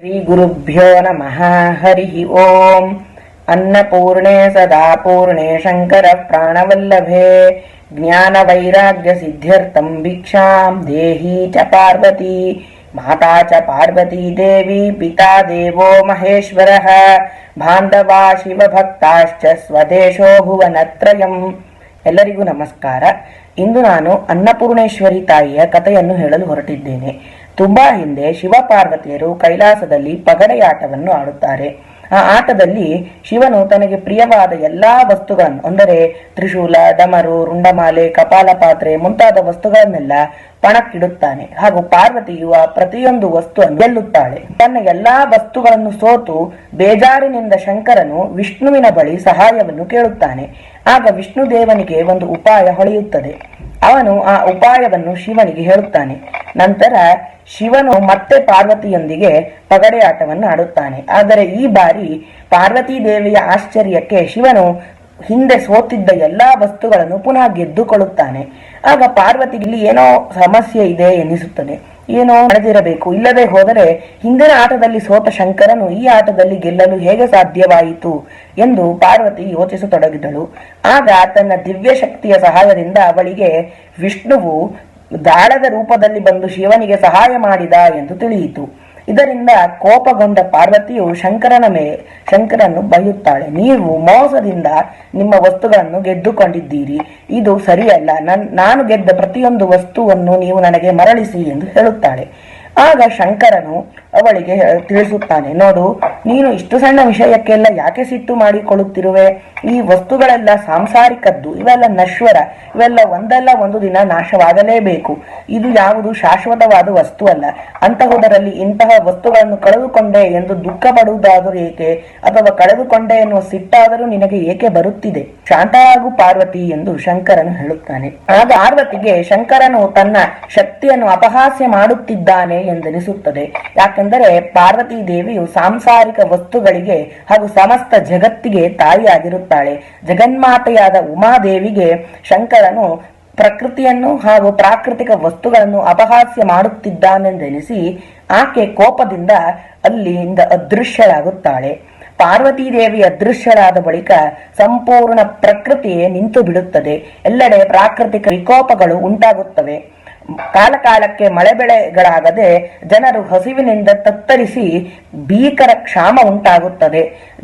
श्रीगुरुभ्यो नमः हरिः ओम् अन्नपूर्णे सदा पूर्णे शङ्करः प्राणवल्लभे ज्ञानवैराग्यसिद्ध्यर्थम् भिक्षाम् देही च पार्वती माता च पार्वती देवी पिता देवो महेश्वरः बान्धवा ಶಿವಭಕ್ತಾಶ್ಚ ಸ್ವದೇಶೋ ಭುವನತ್ರಯಂ ಎಲ್ಲರಿಗೂ ನಮಸ್ಕಾರ ಇಂದು ನಾನು ಅನ್ನಪೂರ್ಣೇಶ್ವರಿ ತಾಯಿಯ ಕಥೆಯನ್ನು ಹೇಳಲು ಹೊರಟಿದ್ದೇನೆ ತುಂಬಾ ಹಿಂದೆ ಶಿವಪಾರ್ವತಿಯರು ಕೈಲಾಸದಲ್ಲಿ ಪಗಡೆಯಾಟವನ್ನು ಆಡುತ್ತಾರೆ. ಆ ಆಟದಲ್ಲಿ ಶಿವನು ತನಗೆ ಪ್ರಿಯವಾದ ಎಲ್ಲಾ ವಸ್ತುಗಳನ್ನು, ಅಂದರೆ ತ್ರಿಶೂಲ, ಡಮರು, ರುಂಡಮಾಲೆ, ಕಪಾಲ ಪಾತ್ರೆ ಮುಂತಾದ ವಸ್ತುಗಳನ್ನೆಲ್ಲ ಪಣಕ್ಕಿಡುತ್ತಾನೆ. ಹಾಗೂ ಪಾರ್ವತಿಯು ಆ ಪ್ರತಿಯೊಂದು ವಸ್ತುವನ್ನು ಗೆಲ್ಲುತ್ತಾಳೆ. ತನ್ನ ಎಲ್ಲಾ ವಸ್ತುಗಳನ್ನು ಸೋತು ಬೇಜಾರಿನಿಂದ ಶಂಕರನು ವಿಷ್ಣುವಿನ ಬಳಿ ಸಹಾಯವನ್ನು ಕೇಳುತ್ತಾನೆ. ಆಗ ವಿಷ್ಣು ದೇವನಿಗೆ ಒಂದು ಉಪಾಯ ಹೊಳೆಯುತ್ತದೆ. ಅವನು ಆ ಉಪಾಯವನ್ನು ಶಿವನಿಗೆ ಹೇಳುತ್ತಾನೆ. ನಂತರ ಶಿವನು ಮತ್ತೆ ಪಾರ್ವತಿಯೊಂದಿಗೆ ಪಗಡೆ ಆಟವನ್ನು ಆಡುತ್ತಾನೆ. ಆದರೆ ಈ ಬಾರಿ ಪಾರ್ವತಿ ದೇವಿಯ ಆಶ್ಚರ್ಯಕ್ಕೆ ಶಿವನು ಹಿಂದೆ ಸೋತಿದ್ದ ಎಲ್ಲಾ ವಸ್ತುಗಳನ್ನು ಪುನಃ ಗೆದ್ದುಕೊಳ್ಳುತ್ತಾನೆ. ಆಗ ಪಾರ್ವತಿಗೆ ಇಲ್ಲಿ ಏನೋ ಸಮಸ್ಯೆ ಇದೆ ಎನ್ನಿಸುತ್ತದೆ. ಏನೋ ನಡೆದಿರಬೇಕು. ಇಲ್ಲದೆ ಹೋದರೆ ಹಿಂದಿನ ಆಟದಲ್ಲಿ ಸೋತ ಶಂಕರನು ಈ ಆಟದಲ್ಲಿ ಗೆಲ್ಲಲು ಹೇಗೆ ಸಾಧ್ಯವಾಯಿತು ಎಂದು ಪಾರ್ವತಿ ಯೋಚಿಸತೊಡಗಿದಳು. ಆಗ ತನ್ನ ದಿವ್ಯ ಶಕ್ತಿಯ ಸಹಾಯದಿಂದ ಅವಳಿಗೆ ವಿಷ್ಣುವು ದಾಳದ ರೂಪದಲ್ಲಿ ಬಂದು ಶಿವನಿಗೆ ಸಹಾಯ ಮಾಡಿದ ಎಂದು ತಿಳಿಯಿತು. ಇದರಿಂದ ಕೋಪಗೊಂಡ ಪಾರ್ವತಿಯು ಶಂಕರನ ಮೇಲೆ ಶಂಕರನ್ನು ಬೈಯುತ್ತಾಳೆ. ನೀವು ಮೋಸದಿಂದ ನಿಮ್ಮ ವಸ್ತುಗಳನ್ನು ಗೆದ್ದುಕೊಂಡಿದ್ದೀರಿ. ಇದು ಸರಿಯಲ್ಲ. ನನ್ ಗೆದ್ದ ಪ್ರತಿಯೊಂದು ವಸ್ತುವನ್ನು ನೀವು ನನಗೆ ಮರಳಿಸಿ ಎಂದು ಹೇಳುತ್ತಾಳೆ. ಆಗ ಶಂಕರನು ಅವಳಿಗೆ ತಿಳಿಸುತ್ತಾನೆ. ನೋಡು, ನೀನು ಇಷ್ಟು ಸಣ್ಣ ವಿಷಯಕ್ಕೆಲ್ಲ ಯಾಕೆ ಸಿಟ್ಟು ಮಾಡಿಕೊಳ್ಳುತ್ತಿರುವೆ ಈ ವಸ್ತುಗಳೆಲ್ಲ ಸಾಂಸಾರಿಕದ್ದು, ಇವೆಲ್ಲ ನಶ್ವರ, ಇವೆಲ್ಲ ಒಂದಲ್ಲ ಒಂದು ದಿನ ನಾಶವಾಗಲೇಬೇಕು. ಇದು ಯಾವುದು ಶಾಶ್ವತವಾದ ವಸ್ತು ಅಲ್ಲ. ಅಂತಹುದರಲ್ಲಿ ಇಂತಹ ವಸ್ತುಗಳನ್ನು ಕಳೆದುಕೊಂಡೆ ಎಂದು ದುಃಖ ಪಡುವುದಾದರೂ ಏಕೆ? ಅಥವಾ ಕಳೆದುಕೊಂಡೆ ಎನ್ನುವ ಸಿಟ್ಟಾದರೂ ನಿನಗೆ ಏಕೆ ಬರುತ್ತಿದೆ? ಶಾಂತವಾಗು ಪಾರ್ವತಿ ಎಂದು ಶಂಕರನು ಹೇಳುತ್ತಾನೆ. ಆಗ ಪಾರ್ವತಿಗೆ ಶಂಕರನು ತನ್ನ ಶಕ್ತಿಯನ್ನು ಅಪಹಾಸ್ಯ ಮಾಡುತ್ತಿದ್ದಾನೆ ಎಂದೆನಿಸುತ್ತದೆ. ಯಾಕೆಂದರೆ ಪಾರ್ವತಿ ದೇವಿಯು ಸಾಂಸಾರಿಕ ವಸ್ತುಗಳಿಗೆ ಹಾಗೂ ಸಮಸ್ತ ಜಗತ್ತಿಗೆ ತಾಯಿಯಾಗಿರುತ್ತಾಳೆ. ಜಗನ್ಮಾತೆಯಾದ ಉಮಾದೇವಿಗೆ ಶಂಕರನು ಪ್ರಕೃತಿಯನ್ನು ಹಾಗೂ ಪ್ರಾಕೃತಿಕ ವಸ್ತುಗಳನ್ನು ಅಪಹಾಸ್ಯ ಮಾಡುತ್ತಿದ್ದಾನೆಂದೆನಿಸಿ ಆಕೆ ಕೋಪದಿಂದ ಅಲ್ಲಿಯಿಂದ ಅದೃಶ್ಯಳಾಗುತ್ತಾಳೆ. ಪಾರ್ವತಿ ದೇವಿ ಅದೃಶ್ಯಳಾದ ಬಳಿಕ ಸಂಪೂರ್ಣ ಪ್ರಕೃತಿಯೇ ನಿಂತು ಬಿಡುತ್ತದೆ ಎಲ್ಲೆಡೆ ಪ್ರಾಕೃತಿಕ ವಿಕೋಪಗಳು ಉಂಟಾಗುತ್ತವೆ. ಕಾಲ ಕಾಲಕ್ಕೆ ಮಳೆ ಬೆಳೆಗಳಾಗದೆ ಜನರು ಹಸಿವಿನಿಂದ ತತ್ತರಿಸಿ ಭೀಕರ ಕ್ಷಾಮ ಉಂಟಾಗುತ್ತದೆ.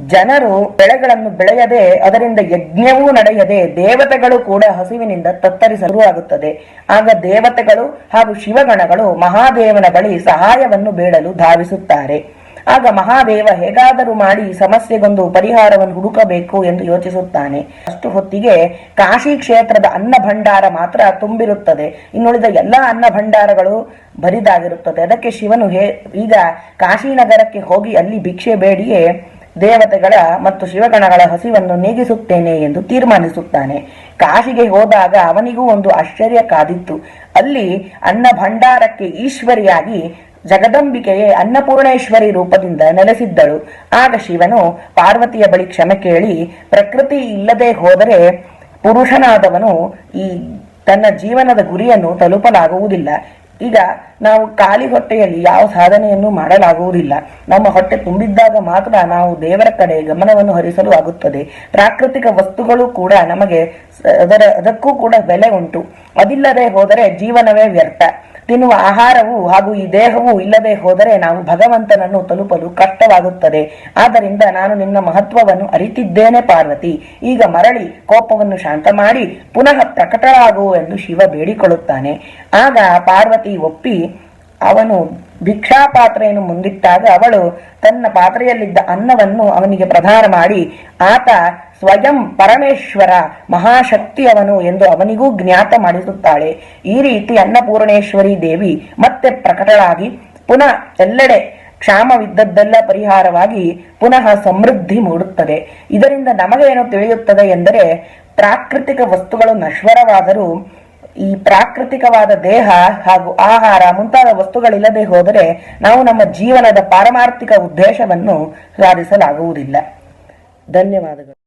ಜನರು ಬೆಳೆಗಳನ್ನು ಬೆಳೆಯದೆ ಅದರಿಂದ ಯಜ್ಞವೂ ನಡೆಯದೆ ದೇವತೆಗಳು ಕೂಡ ಹಸಿವಿನಿಂದ ತತ್ತರಿಸಲು ಆಗುತ್ತದೆ ಆಗ ದೇವತೆಗಳು ಹಾಗೂ ಶಿವಗಣಗಳು ಮಹಾದೇವನ ಬಳಿ ಸಹಾಯವನ್ನು ಬೇಡಲು ಧಾವಿಸುತ್ತಾರೆ. ಆಗ ಮಹಾದೇವ ಹೇಗಾದರೂ ಮಾಡಿ ಸಮಸ್ಯೆಗೊಂದು ಪರಿಹಾರವನ್ನು ಹುಡುಕಬೇಕು ಎಂದು ಯೋಚಿಸುತ್ತಾನೆ. ಅಷ್ಟು ಹೊತ್ತಿಗೆ ಕಾಶಿ ಕ್ಷೇತ್ರದ ಅನ್ನ ಭಂಡಾರ ಮಾತ್ರ ತುಂಬಿರುತ್ತದೆ. ಇನ್ನುಳಿದ ಎಲ್ಲಾ ಅನ್ನ ಭಂಡಾರಗಳು ಬರಿದಾಗಿರುತ್ತದೆ. ಅದಕ್ಕೆ ಶಿವನು ಹೇ, ಈಗ ಕಾಶಿನಗರಕ್ಕೆ ಹೋಗಿ ಅಲ್ಲಿ ಭಿಕ್ಷೆ ಬೇಡಿಯೇ ದೇವತೆಗಳ ಮತ್ತು ಶಿವಗಣಗಳ ಹಸಿವನ್ನು ನೀಗಿಸುತ್ತೇನೆ ಎಂದು ತೀರ್ಮಾನಿಸುತ್ತಾನೆ. ಕಾಶಿಗೆ ಹೋದಾಗ ಅವನಿಗೂ ಒಂದು ಆಶ್ಚರ್ಯ ಕಾದಿತ್ತು. ಅಲ್ಲಿ ಅನ್ನ ಭಂಡಾರಕ್ಕೆ ಈಶ್ವರಿಯಾಗಿ ಜಗದಂಬಿಕೆಯೇ ಅನ್ನಪೂರ್ಣೇಶ್ವರಿ ರೂಪದಿಂದ ನೆಲೆಸಿದ್ದಳು ಆಗ ಶಿವನು ಪಾರ್ವತಿಯ ಬಳಿ ಕ್ಷಮೆ ಕೇಳಿ, ಪ್ರಕೃತಿ ಇಲ್ಲದೆ ಹೋದರೆ ಪುರುಷನಾದವನು ಈ ತನ್ನ ಜೀವನದ ಗುರಿಯನ್ನು ತಲುಪಲಾಗುವುದಿಲ್ಲ. ಈಗ ನಾವು ಖಾಲಿ ಹೊಟ್ಟೆಯಲ್ಲಿ ಯಾವ ಸಾಧನೆಯನ್ನು ಮಾಡಲಾಗುವುದಿಲ್ಲ. ನಮ್ಮ ಹೊಟ್ಟೆ ತುಂಬಿದ್ದಾಗ ಮಾತ್ರ ನಾವು ದೇವರ ಕಡೆ ಗಮನವನ್ನು ಹರಿಸಲು ಆಗುತ್ತದೆ. ಪ್ರಾಕೃತಿಕ ವಸ್ತುಗಳು ಕೂಡ ನಮಗೆ ಅದರ, ಅದಕ್ಕೂ ಕೂಡ ಬೆಲೆ ಉಂಟು. ಅದಿಲ್ಲದೆ ಹೋದರೆ ಜೀವನವೇ ವ್ಯರ್ಥ. ತಿನ್ನುವ ಆಹಾರವು ಹಾಗೂ ಈ ದೇಹವು ಇಲ್ಲದೆ ಹೋದರೆ ನಾವು ಭಗವಂತನನ್ನು ತಲುಪಲು ಕಷ್ಟವಾಗುತ್ತದೆ. ಆದ್ದರಿಂದ ನಾನು ನಿನ್ನ ಮಹತ್ವವನ್ನು ಅರಿತಿದ್ದೇನೆ ಪಾರ್ವತಿ. ಈಗ ಮರಳಿ ಕೋಪವನ್ನು ಶಾಂತ ಮಾಡಿ ಪುನಃ ಪ್ರಕಟಳಾಗು ಎಂದು ಶಿವ ಬೇಡಿಕೊಳ್ಳುತ್ತಾನೆ. ಆಗ ಪಾರ್ವತಿ ಒಪ್ಪಿ ಅವನು ಭಿಕ್ಷಾ ಪಾತ್ರೆಯನ್ನು ಮುಂದಿಟ್ಟಾಗ ಅವಳು ತನ್ನ ಪಾತ್ರೆಯಲ್ಲಿದ್ದ ಅನ್ನವನ್ನು ಅವನಿಗೆ ಪ್ರದಾನ ಮಾಡಿ, ಆತ ಸ್ವಯಂ ಪರಮೇಶ್ವರ ಮಹಾಶಕ್ತಿಯವನು ಎಂದು ಅವನಿಗೂ ಜ್ಞಾತ ಮಾಡಿಸುತ್ತಾಳೆ. ಈ ರೀತಿ ಅನ್ನಪೂರ್ಣೇಶ್ವರಿ ದೇವಿ ಮತ್ತೆ ಪ್ರಕಟಳಾಗಿ ಪುನಃ ಎಲ್ಲೆಡೆ ಕ್ಷಾಮವಿದ್ದದ್ದೆಲ್ಲ ಪರಿಹಾರವಾಗಿ ಪುನಃ ಸಮೃದ್ಧಿ ಮೂಡುತ್ತದೆ. ಇದರಿಂದ ನಮಗೇನು ತಿಳಿಯುತ್ತದೆ ಎಂದರೆ ಪ್ರಾಕೃತಿಕ ವಸ್ತುಗಳು ನಶ್ವರವಾದರೂ ಈ ಪ್ರಾಕೃತಿಕವಾದ ದೇಹ ಹಾಗೂ ಆಹಾರ ಮುಂತಾದ ವಸ್ತುಗಳಿಲ್ಲದೆ ಹೋದರೆ ನಾವು ನಮ್ಮ ಜೀವನದ ಪಾರಮಾರ್ಥಿಕ ಉದ್ದೇಶವನ್ನು ಸಾಧಿಸಲಾಗುವುದಿಲ್ಲ. ಧನ್ಯವಾದಗಳು.